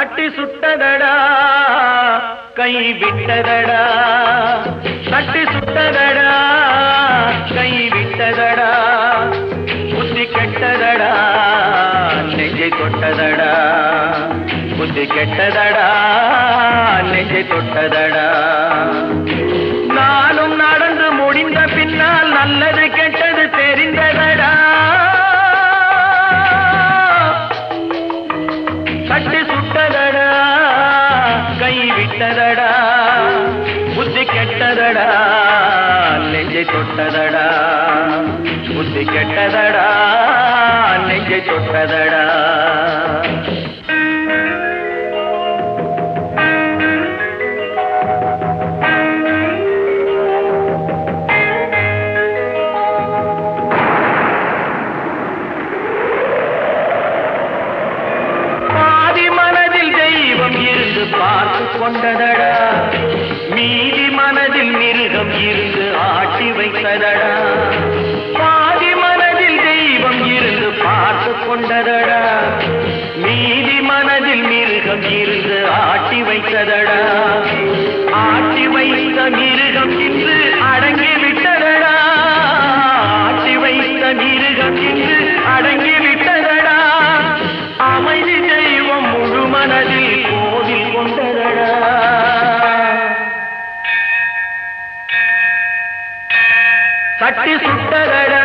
தட்டி சுட்டதடா கை விட்டதடா. தட்டி சுட்டதடா கை விட்டதடா. புத்தி கெட்டதடா நெஞ்சை தொட்டதடா. புத்தி கெட்டதடா நெஞ்சை தொட்டதடா. நானும் நடந்து முடிந்த பின்னால் நல்லது கெட்ட கை விட்டதடா புத்தி கெட்டதடா நெஞ்சை தொட்டதடா புத்தி கெட்டதடா நெஞ்சை தொட்டதடா கொண்டதடா. மீதி மனதில் மிருகம் இருந்து ஆட்டி வைத்ததடா. பாதி மனதில் தெய்வம் இருந்து பார்த்து கொண்டதடா. மீதி மனதில் மிருகம் இருந்து ஆட்டி வைத்ததடா. ஆட்டி வைத்த மிருகம் இன்று கட்டி சுட்டதடா.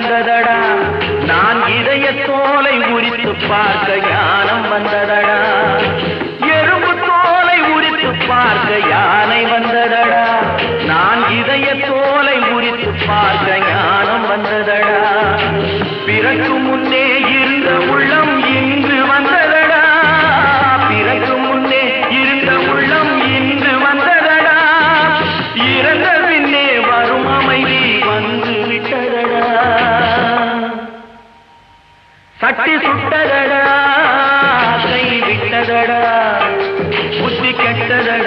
வந்ததடா. நான் இதய தோலை உரித்து பார்க்க ஞானம் வந்ததடா. எறும்பு தோலை உரித்து பார்க்க யானை வந்ததடா. நான் இதய தோலை உரித்து பார்க்க ஞானம் வந்ததடா. பிறகு முன்னே இருந்த சட்டி சுட்டதடா கை விட்டதடா புத்தி கெட்டதடா.